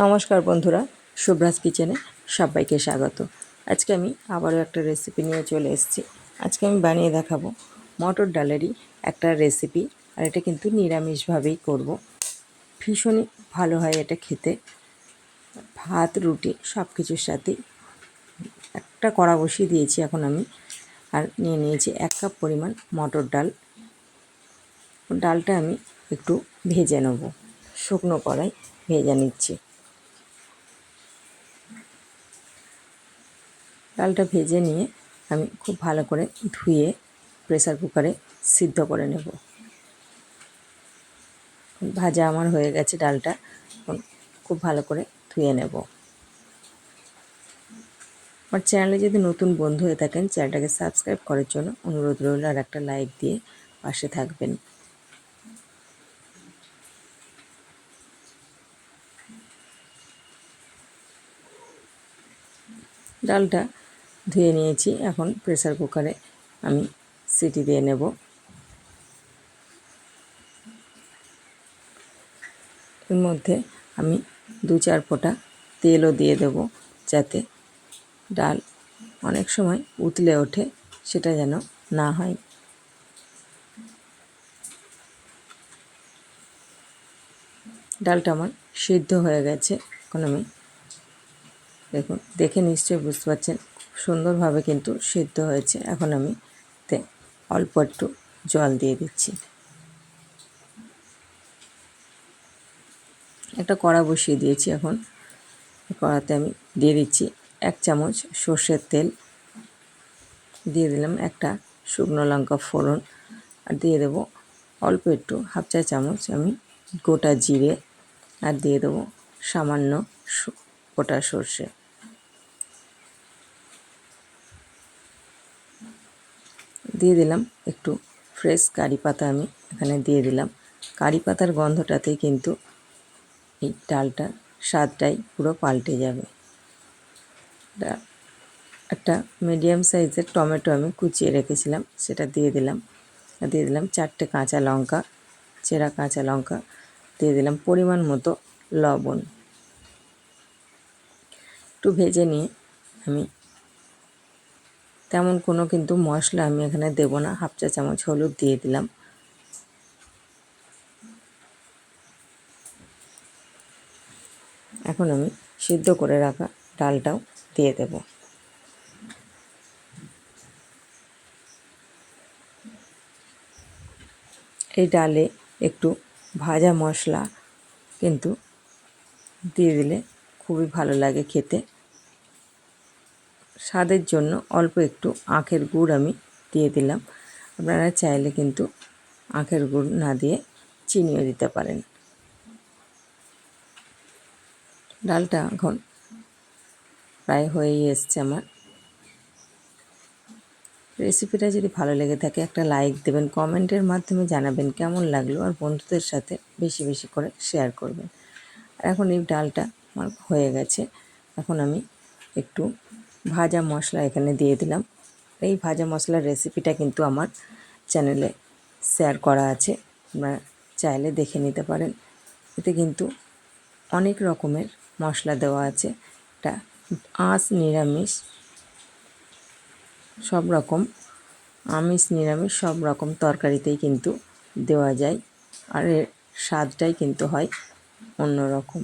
নমস্কার বন্ধুরা শুভ্রাজ কিচেনে সবাইকে স্বাগত। আজকে আমি আবারও একটা রেসিপি নিয়ে চলে এসেছি। আজকে আমি বানিয়ে দেখাবো মটর ডালেরই একটা রেসিপি আর এটা কিন্তু নিরামিষভাবেই করব। ভীষণই ভালো হয় এটা খেতে। ভাত, রুটি সব কিছুর সাথেই একটা কড়া বসিয়ে দিয়েছি এখন আমি, আর নিয়ে নিয়েছি এক কাপ পরিমাণ মটর ডাল। ডালটা আমি একটু ভেজে নেব। শুকনো কড়াই ভেজে নিচ্ছি। ডালটা ভেজে নিয়ে আমি খুব ভালো করে ধুয়ে প্রেসার কুকারে সিদ্ধ করে নেব। ভাজা আমার হয়ে গেছে ডালটা খুব ভালো করে ধুয়ে নেব। আমার চ্যানেলে যদি নতুন বন্ধু হয়ে থাকেন চ্যানেলটাকে সাবস্ক্রাইব করার জন্য অনুরোধ রইল আর একটা লাইক দিয়ে পাশে থাকবেন। ডালটা ধুয়ে নিয়েছি। এখন প্রেসার কুকারে আমি সিটি দিয়ে নেব। এর মধ্যে আমি দু চার ফোঁটা তেলও দিয়ে দেব যাতে ডাল অনেক সময় উতলে ওঠে, সেটা যেন না হয়। ডালটা আমার সিদ্ধ হয়ে গেছে। এখন আমি দেখুন, দেখে নিশ্চয়ই বুঝতে পারছেন সুন্দরভাবে কিন্তু সিদ্ধ হয়েছে। এখন আমি তে অল্প একটু জল দিয়ে দিচ্ছি। একটা কড়া বসিয়ে দিয়েছি এখন। কড়াতে আমি দিয়ে দিচ্ছি এক চামচ সর্ষের তেল। দিয়ে দিলাম একটা শুকনো লঙ্কা ফোড়ন। আর দিয়ে দেবো অল্প একটু হাফ চা চামচ আমি গোটা জিরে। আর দিয়ে দেবো সামান্য গোটা সর্ষে। দিয়ে দিলাম একটু ফ্রেশ কারি পাতা আমি এখানে দিয়ে দিলাম। কারি পাতার গন্ধটাতেই কিন্তু এই ডালটা স্বাদটাই পুরো পাল্টে যাবে। একটা মিডিয়াম সাইজের টমেটো আমি কুচিয়ে রেখেছিলাম, সেটা দিয়ে দিলাম। দিয়ে দিলাম চারটে কাঁচা লঙ্কা, চেরা কাঁচা লঙ্কা, দিয়ে দিলাম পরিমাণ মতো লবণ। একটু ভেজে নিয়ে আমি তেমন কোনো কিন্তু মশলা আমি এখানে দেব না। হাফ চা চামচ হলুদ দিয়ে দিলাম। এখন আমি সিদ্ধ করে রাখা ডালটাও দিয়ে দেব। এই ডালে একটু ভাজা মশলা কিন্তু দিয়ে দিলে খুবই ভালো লাগে খেতে। স্বাদের জন্য অল্প একটু আখের গুড় আমি দিয়ে দিলাম। আপনারা চাইলে কিন্তু আখের গুড় না দিয়ে চিনিও দিতে পারেন। ডালটা এখন প্রায় হয়েই এসছে আমার। রেসিপিটা যদি ভালো লেগে থাকে একটা লাইক দেবেন, কমেন্টের মাধ্যমে জানাবেন কেমন লাগল আর বন্ধুদের সাথে বেশি বেশি করে শেয়ার করবেন। আর এখন এই ডালটা আমার হয়ে গেছে। এখন আমি একটু ভাজা মশলা এখানে দিয়ে দিলাম। এই ভাজা মশলার রেসিপিটা কিন্তু আমার চ্যানেলে শেয়ার করা আছে। আপনারা চাইলে দেখে নিতে পারেন। এতে কিন্তু অনেক রকমের মশলা দেওয়া আছে। এটা আঁশ, নিরামিষ, সব রকম আমিষ, নিরামিষ, সব রকম তরকারিতেই কিন্তু দেওয়া যায়। আর এর স্বাদটাই কিন্তু হয় অন্য রকম